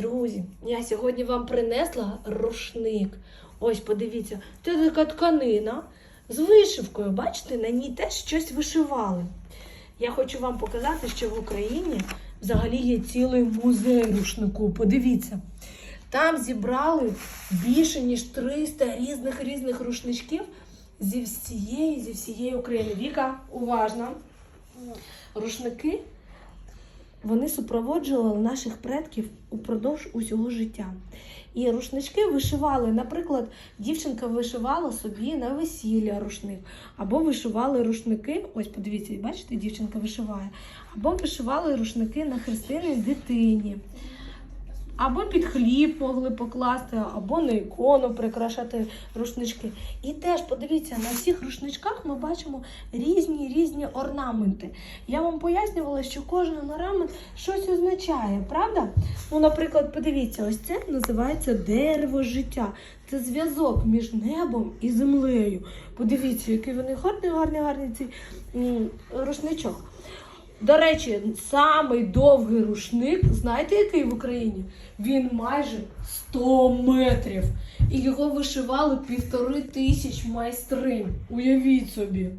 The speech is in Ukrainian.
Друзі, я сьогодні вам принесла рушник. Ось, подивіться, це така тканина з вишивкою. Бачите, на ній теж щось вишивали. Я хочу вам показати, що в Україні взагалі є цілий музей рушнику. Подивіться. Там зібрали більше ніж 300 різних різних рушничків зі всієї, зі всієї України. Віка, уважно. Рушники вони супроводжували наших предків упродовж усього життя. І рушнички вишивали, наприклад, дівчинка вишивала собі на весілля рушник, або вишивали рушники. Ось подивіться, бачите, дівчинка вишиває, або вишивали рушники на хрестини дитині. Або під хліб могли покласти, або на ікону прикрашати рушнички. І теж подивіться, на всіх рушничках ми бачимо різні різні орнаменти. Я вам пояснювала, що кожен орнамент щось означає, правда? Ну, наприклад, подивіться, ось це називається дерево життя. Це зв'язок між небом і землею. Подивіться, який вони гарний, гарний, гарний цей рушничок. До речі, самий довгий рушник, знаєте, який в Україні? Він майже 100 метрів. І його вишивали півтори тисяч майстринь. Уявіть собі.